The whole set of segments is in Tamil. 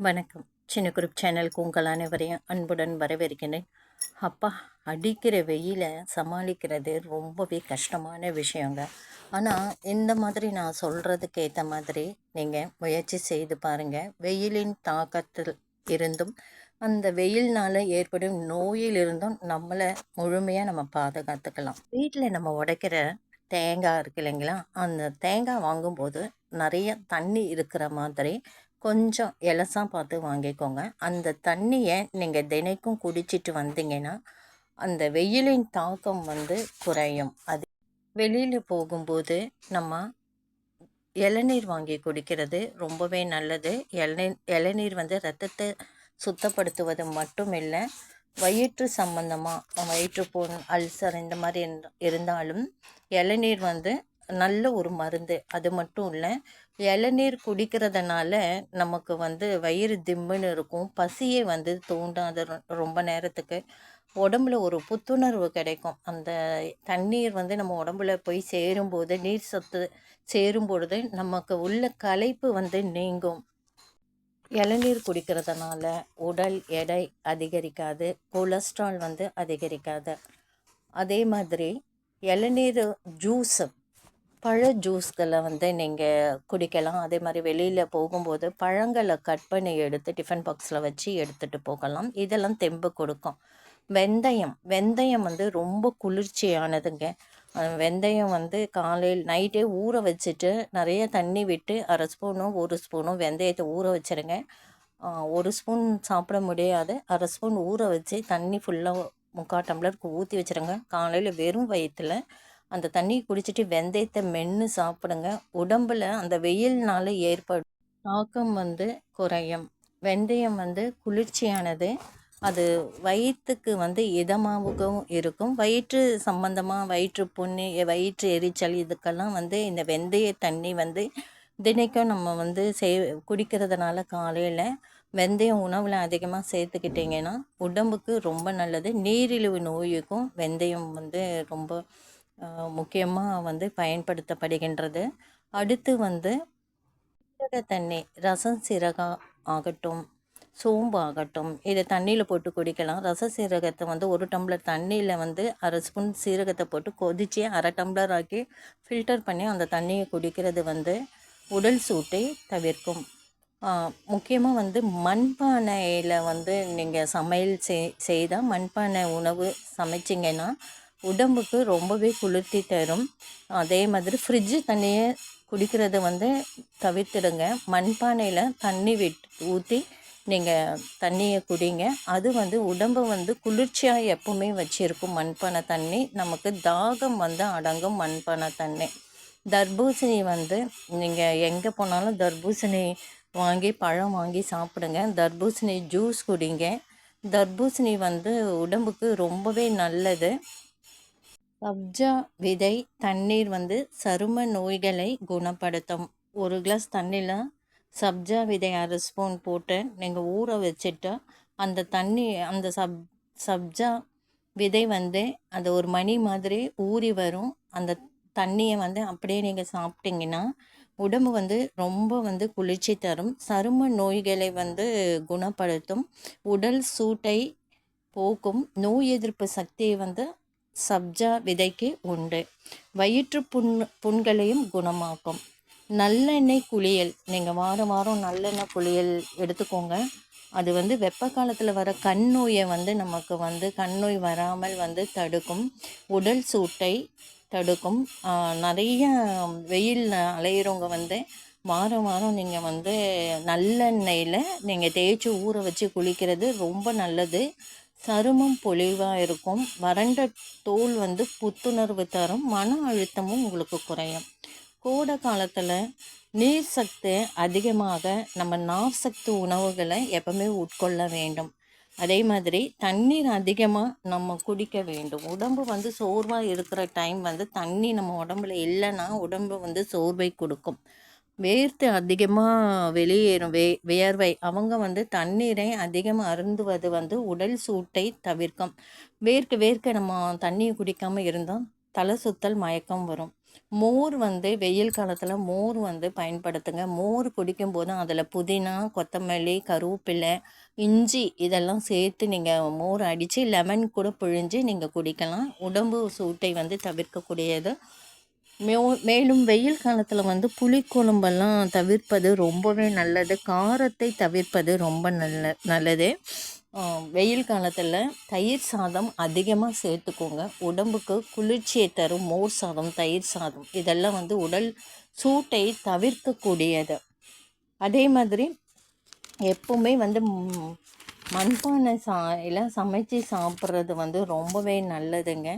வணக்கம். சின்ன குரூப் சேனலுக்கு உங்கள் அனைவரையும் அன்புடன் வரவேற்கின்றேன் அப்பா அடிக்கிற வெயிலை சமாளிக்கிறது ரொம்பவே கஷ்டமான விஷயங்க. ஆனால் இந்த மாதிரி நான் சொல்கிறதுக்கு ஏற்ற மாதிரி நீங்கள் முயற்சி செய்து பாருங்கள் வெயிலின் தாக்கத்தில் இருந்தும் அந்த வெயில்னால் ஏற்படும் நோயிலிருந்தும் நம்மளை முழுமையாக நம்ம பாதுகாத்துக்கலாம். வீட்டில் நம்ம உடைக்கிற தேங்காய் இருக்கு இல்லைங்களா? அந்த தேங்காய் வாங்கும்போது நிறைய தண்ணி இருக்கிற மாதிரி கொஞ்சம் எலசா பார்த்து வாங்கிக்கோங்க. அந்த தண்ணியை நீங்கள் தினைக்கும் குடிச்சிட்டு வந்தீங்கன்னா அந்த வெயிலின் தாக்கம் வந்து குறையும். அது வெளியில் போகும்போது நம்ம இளநீர் வாங்கி குடிக்கிறது ரொம்பவே நல்லது. இளநீர் இளநீர் வந்து ரத்தத்தை சுத்தப்படுத்துவது மட்டும் இல்லை வயிற்று சம்மந்தமாக வயிற்றுப்புண் அல்சர் இந்த மாதிரி இருந்தாலும் இளநீர் வந்து நல்ல ஒரு மருந்து. அது மட்டும் இல்லை இளநீர் குடிக்கிறதுனால நமக்கு வந்து வயிறு திம்முன்னு இருக்கும். பசியே வந்து தூண்டாது ரொம்ப நேரத்துக்கு. உடம்புல ஒரு புத்துணர்வு கிடைக்கும். அந்த தண்ணீர் வந்து நம்ம உடம்புல போய் சேரும்போது நீர் சத்து சேரும் பொழுது நமக்கு உள்ள களைப்பு வந்து நீங்கும். இளநீர் குடிக்கிறதுனால உடல் எடை அதிகரிக்காது கொலஸ்ட்ரால் வந்து அதிகரிக்காது. அதே மாதிரி இளநீர் ஜூஸு பழ ஜூஸ்களை வந்து நீங்கள் குடிக்கலாம். அதே மாதிரி வெளியில் போகும்போது பழங்களை கட் பண்ணி எடுத்து டிஃபன் பாக்ஸில் வச்சு எடுத்துகிட்டு போகலாம். இதெல்லாம் தெம்பு கொடுக்கும். வெந்தயம். வெந்தயம் வந்து ரொம்ப குளிர்ச்சியானதுங்க. வெந்தயம் வந்து காலையில் நைட்டே ஊற வச்சுட்டு நிறைய தண்ணி விட்டு அரை ஸ்பூனும் ஒரு ஸ்பூனும் வெந்தயத்தை ஊற வச்சுருங்க. ஒரு ஸ்பூன் சாப்பிட முடியாது. அரை ஸ்பூன் ஊற வச்சு தண்ணி ஃபுல்லாக முக்கால் டம்ளருக்கு ஊற்றி வச்சுருங்க. காலையில் வெறும் வயிற்றில் அந்த தண்ணியை குடிச்சிட்டு வெந்தயத்தை மென்று சாப்பிடுங்க. உடம்பில் அந்த வெயில்னால ஏற்படும். தாக்கம் வந்து குறையும். வெந்தயம் வந்து குளிர்ச்சியானது. அது வயிற்றுக்கு வந்து இதமாகவும் இருக்கும். வயிற்று சம்பந்தமாக வயிற்று புண்ணு வயிற்று எரிச்சல் இதுக்கெல்லாம் வந்து இந்த வெந்தய தண்ணி வந்து தினைக்கும் நம்ம வந்து சே குடிக்கிறதுனால காலையில் வெந்தயம் உணவில் அதிகமாக சேர்த்துக்கிட்டிங்கன்னா உடம்புக்கு ரொம்ப நல்லது. நீரிழிவு நோய்க்கும் வெந்தயம் வந்து ரொம்ப முக்கியமாக வந்து பயன்படுத்தப்படுகின்றது. அடுத்து வந்து சீரக தண்ணி ரசம் சீரகம் ஆகட்டும் சோம்பு ஆகட்டும் இதை தண்ணியில் போட்டு குடிக்கலாம். ரச சீரகத்தை வந்து ஒரு டம்ளர் தண்ணியில் வந்து அரை ஸ்பூன் சீரகத்தை போட்டு கொதித்து அரை டம்ளர் ஆக்கி ஃபில்டர் பண்ணி அந்த தண்ணியை குடிக்கிறது வந்து உடல் சூட்டை தவிர்க்கும். முக்கியமாக வந்து மண்பானையில் வந்து நீங்கள் சமையல் செய் செய்தால் மண்பானை உணவு சமைச்சிங்கன்னா உடம்புக்கு ரொம்பவே குளிர்ச்சி தரும். அதே மாதிரி ஃப்ரிட்ஜு தண்ணியை குடிக்கிறத வந்து தவிர்த்துடுங்க. மண்பானையில் தண்ணி விட் ஊற்றி நீங்கள் தண்ணியை குடிங்க. அது வந்து உடம்பு வந்து குளிர்ச்சியாக எப்பவுமே வச்சுருக்கும். மண்பானை தண்ணி நமக்கு தாகம் வந்து அடங்கும் மண்பானை தண்ணி. தர்பூசணி வந்து நீங்கள் எங்கே போனாலும் தர்பூசணி வாங்கி பழம் வாங்கி சாப்பிடுங்க. தர்பூசணி ஜூஸ் குடிங்க. தர்பூசணி வந்து உடம்புக்கு ரொம்பவே நல்லது. சப்ஜா விதை தண்ணீர் வந்து சரும நோய்களை குணப்படுத்தும். ஒரு கிளாஸ் தண்ணியில் சப்ஜா விதை அரை ஸ்பூன் போட்டு நீங்கள் ஊற வச்சுட்டு அந்த தண்ணி அந்த சப் சப்ஜா விதை வந்து அது ஒரு மணி மாதிரி ஊறி வரும். அந்த தண்ணியை வந்து அப்படியே நீங்கள் சாப்பிட்டீங்கன்னா உடம்பு வந்து ரொம்ப வந்து குளிர்ச்சி தரும். சரும நோய்களை வந்து குணப்படுத்தும். உடல் சூட்டை போக்கும். நோய் எதிர்ப்பு சக்தியை வந்து சப்ஜா விதைக்கு உண்டு. வயிற்று புண் புண்களையும் குணமாக்கும். நல்லெண்ணெய் குளியல் நீங்கள் வாரம் வாரம் நல்லெண்ணெய் குளியல் எடுத்துக்கோங்க. அது வந்து வெப்ப காலத்தில் வர கண் நோயை வந்து நமக்கு வந்து கண் நோய் வராமல் வந்து தடுக்கும். உடல் சூட்டை தடுக்கும். நிறைய வெயில் அலையிறவங்க வந்து வாரம் வாரம் நீங்கள் வந்து நல்லெண்ணெயில் நீங்கள் தேய்ச்சி ஊற வச்சு குளிக்கிறது ரொம்ப நல்லது. சருமம் பொலிவாக இருக்கும் வறண்ட தோல் வந்து புத்துணர்வு தரும். மன அழுத்தமும் உங்களுக்கு குறையும். கோடை காலத்தில் நீர் சத்து அதிகமாக நம்ம நார் சத்து உணவுகளை எப்பவுமே உட்கொள்ள வேண்டும். அதே மாதிரி தண்ணீர் அதிகமாக நம்ம குடிக்க வேண்டும். உடம்பு வந்து சோர்வாக இருக்கிற டைம் வந்து தண்ணி நம்ம உடம்புல இல்லைன்னா உடம்பு வந்து சோர்வை கொடுக்கும். வேர்த்து அதிகமாக வெளியேறும். வே வியர்வை. அவங்க வந்து தண்ணீரை அதிகமாக அருந்துவது வந்து உடல் சூட்டை தவிர்க்கும். வேர்க்க வேர்க்க நம்ம தண்ணியை குடிக்காமல் இருந்தால் தலை சுத்தல் மயக்கம் வரும். மோர் வந்து வெயில் காலத்தில் மோர் வந்து பயன்படுத்துங்க. மோர் குடிக்கும்போது அதில் புதினா கொத்தமல்லி கருவேப்பிலை இஞ்சி இதெல்லாம் சேர்த்து நீங்கள் மோர் அடித்து லெமன் கூட பிழிஞ்சு நீங்கள் குடிக்கலாம். உடம்பு சூட்டை வந்து தவிர்க்கக்கூடியது. மே மேலும் வெயில் காலத்தில் வந்து புளிக்குழம்பெல்லாம் தவிர்ப்பது ரொம்பவே நல்லது. காரத்தை தவிர்ப்பது ரொம்ப நல்ல நல்லது. வெயில் காலத்தில் தயிர் சாதம் அதிகமாக சேர்த்துக்கோங்க. உடம்புக்கு குளிர்ச்சியை தரும். மோர் சாதம் தயிர் சாதம் இதெல்லாம் வந்து உடல் சூட்டை தவிர்க்கக்கூடியது. அதே மாதிரி எப்போவுமே வந்து மண்பானை சாயில் சமைச்சு சாப்பிட்றது வந்து ரொம்பவே நல்லதுங்க.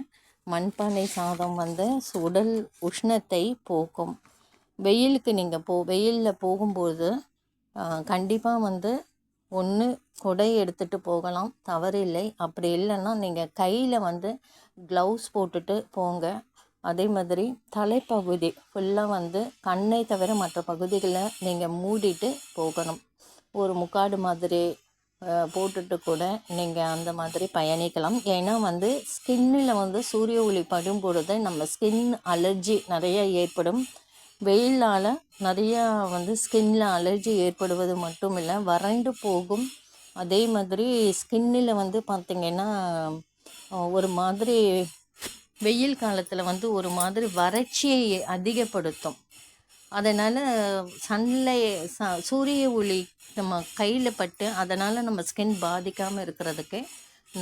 மண்பானை சாதம் வந்து உடல் உஷ்ணத்தை போக்கும். வெயிலுக்கு நீங்கள் போ வெயிலில் போகும்போது கண்டிப்பாக வந்து ஒன்று கொடை எடுத்துகிட்டு போகலாம். தவறில்லை. அப்படி இல்லைன்னா நீங்கள் கையில் வந்து க்ளவுஸ் போட்டுட்டு போங்க. அதே மாதிரி தலைப்பகுதி ஃபுல்லாக வந்து கண்ணை தவிர மற்ற பகுதிகளை நீங்கள் மூடிட்டு போகணும். ஒரு முக்காடு மாதிரி போட்டுட்டு கூட நீங்கள் அந்த மாதிரி பயணிக்கலாம். ஏன்னா வந்து ஸ்கின்னில் வந்து சூரிய ஒளி படும் பொழுது நம்ம ஸ்கின் அலர்ஜி நிறைய ஏற்படும். வெயிலால் நிறையா வந்து ஸ்கின்னில் அலர்ஜி ஏற்படுவது மட்டும் இல்லை வறண்டு போகும். அதே மாதிரி ஸ்கின்னில் வந்து பார்த்திங்கன்னா ஒரு மாதிரி வெயில் காலத்தில் வந்து ஒரு மாதிரி வறட்சியை அதிகப்படுத்தும். அதனால் சன்லை ச சூரிய ஒளி நம்ம கையில் பட்டு அதனால் நம்ம ஸ்கின் பாதிக்காமல் இருக்கிறதுக்கு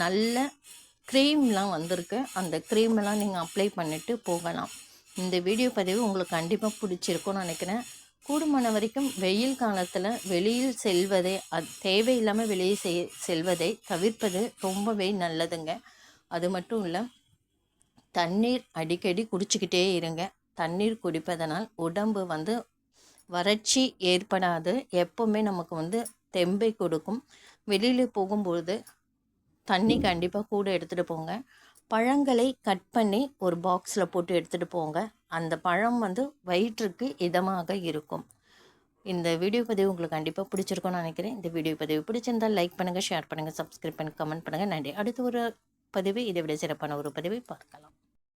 நல்ல க்ரீம்லாம் வந்திருக்கு. அந்த க்ரீமெல்லாம் நீங்கள் அப்ளை பண்ணிவிட்டு போகலாம். இந்த வீடியோ பதிவு உங்களுக்கு கண்டிப்பாக பிடிச்சிருக்கும்னு நினைக்கிறேன். கூடுமான வரைக்கும் வெயில் காலத்தில் வெளியில் செல்வதை அது தேவையில்லாமல் வெளியே செய் செல்வதை தவிர்ப்பது ரொம்பவே நல்லதுங்க. அது மட்டும் இல்லை தண்ணீர் அடிக்கடி குடிச்சிக்கிட்டே இருங்க. தண்ணீர் குடிப்பதனால் உடம்பு வந்து வறட்சி ஏற்படாது. எப்போவுமே நமக்கு வந்து தெம்பை கொடுக்கும். வெளியில் போகும்பொழுது தண்ணி கண்டிப்பாக கூட எடுத்துகிட்டு போங்க. பழங்களை கட் பண்ணி ஒரு பாக்ஸில் போட்டு எடுத்துகிட்டு போங்க. அந்த பழம் வந்து வயிற்றுக்கு இதமாக இருக்கும். இந்த வீடியோ பதிவு உங்களுக்கு கண்டிப்பாக பிடிச்சிருக்கும்னு நினைக்கிறேன். இந்த வீடியோ பதிவு பிடிச்சிருந்தால் லைக் பண்ணுங்கள் ஷேர் பண்ணுங்கள் சப்ஸ்கிரைப் பண்ணி கமெண்ட் பண்ணுங்கள் நன்றி. அடுத்து ஒரு பதிவு இதை விட சிறப்பான ஒரு பதிவை பார்க்கலாம்.